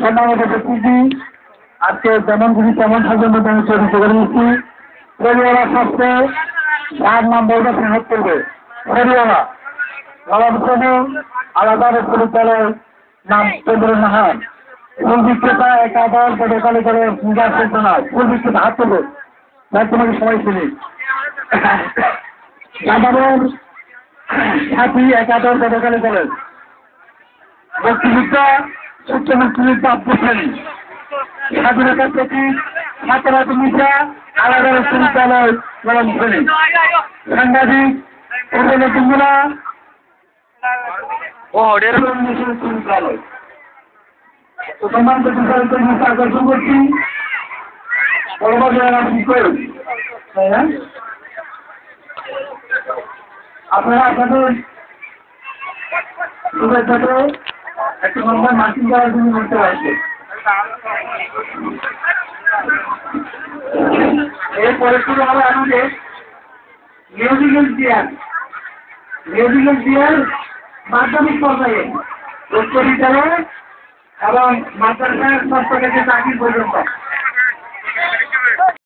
সম্মানিত ব্যক্তিটি আজকে যেমন খুশি তেমন থাকবেন আমি চরিত্র করে নিচ্ছি। ফেরিওয়ালা স্বাস্থ্যে যার নাম বলবে হাত করবে। ফেরিওয়ালা শ্রেণি আলাদা বিশ্ববিদ্যালয়ের নাম চন্দ্র নাহার। ফুল বিক্রেতা একা দল পদকালে করে পূজার চলছে না ফুল বিক্রেতা হাত করবে তাই তোমাকে সবাই চিনি। যাদবের সাথী একাদশ পদকালে করেন মুক্তিযুদ্ধ সত্য মুক্তিযুদ্ধ আত্মশ্রেণী স্বাধীনতার প্রতি ছাত্রা মিশা আলাদা বিশ্ববিদ্যালয় নবম শ্রেণি সাংবাদিক ও তো সম্মানিত আকর্ষণ করছি। আপনারা আপনাদের শুভেচ্ছাতে একটু নম্বর মার্কিং করার জন্য করতে পারছে এরপরে শুরু হবে আমাদের মিউজিক্যাল চেয়ার মিউজিক্যাল চেয়ার মাধ্যমিক পর্যায়ে উচ্চ বিদ্যালয় এবং মাদ্রাসার সংস্থা থেকে চাকরি পর্যন্ত।